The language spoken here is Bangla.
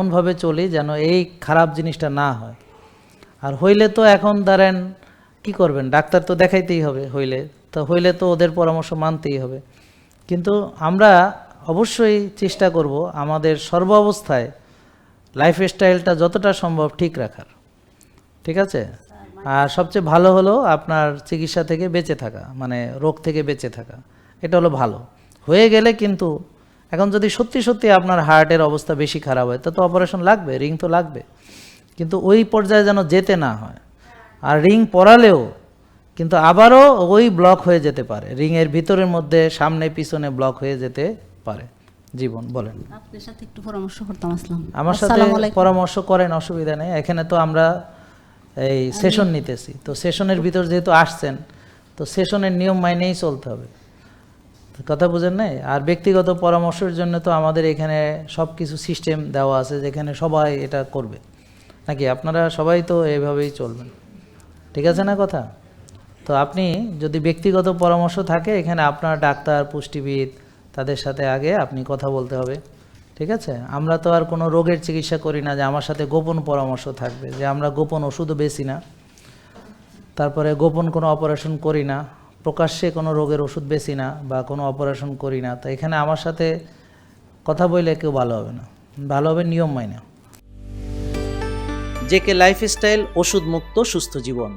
এমনভাবে চলি যেন এই খারাপ জিনিসটা না হয়। আর হইলে তো এখন ধরেন কি করবেন? ডাক্তার তো দেখাইতেই হবে হইলে। তো হইলে তো ওদের পরামর্শ মানতেই হবে। কিন্তু আমরা অবশ্যই চেষ্টা করব আমাদের সর্ব অবস্থায় লাইফ স্টাইলটা যতটা সম্ভব ঠিক রাখার। ঠিক আছে? আর সবচেয়ে ভালো হলো আপনার চিকিৎসা থেকে বেঁচে থাকা মানে রোগ থেকে বেঁচে থাকা। এটা হলো ভালো। হয়ে গেলে কিন্তু এখন যদি সত্যি সত্যি আপনার হার্টের অবস্থা বেশি খারাপ হয় তা তো অপারেশন লাগবে রিং তো লাগবে। কিন্তু ওই পর্যায়ে যেন যেতে না হয়। আর রিং পরালেও কিন্তু আবারও ওই ব্লক হয়ে যেতে পারে। রিংয়ের ভিতরের মধ্যে সামনে পিছনে ব্লক হয়ে যেতে পারে। জীবন বলেন। আপনার সাথে একটু পরামর্শ করতাম আসলাম। আমার সাথে পরামর্শ করেন অসুবিধা নেই। এখানে তো আমরা এই সেশন নিতেছি। তো সেশনের ভিতর যেহেতু আসছেন তো সেশনের নিয়ম মাইনেই চলতে হবে। কথা বুঝেন নাই? আর ব্যক্তিগত পরামর্শের জন্য তো আমাদের এখানে সব কিছু সিস্টেম দেওয়া আছে যেখানে সবাই এটা করবে। নাকি আপনারা সবাই তো এভাবেই চলবেন? ঠিক আছে না কথা? তো আপনি যদি ব্যক্তিগত পরামর্শ থাকে, এখানে আপনার ডাক্তার, পুষ্টিবিদ তাদের সাথে আগে আপনি কথা বলতে হবে। ঠিক আছে? আমরা তো আর কোনো রোগের চিকিৎসা করি না যে আমার সাথে গোপন পরামর্শ থাকবে, যে আমরা গোপন ওষুধও বেশি না। তারপরে গোপন কোনো অপারেশন করি না। প্রকাশ্যে কোনো রোগের ওষুধ বেশি না বা কোনো অপারেশন করি না, তো এখানে আমার সাথে কথা বললে কেউ ভালো হবে না। ভালো হবে নিয়ম মাইনা। জেকে লাইফস্টাইল ওষুধ মুক্ত সুস্থ জীবন।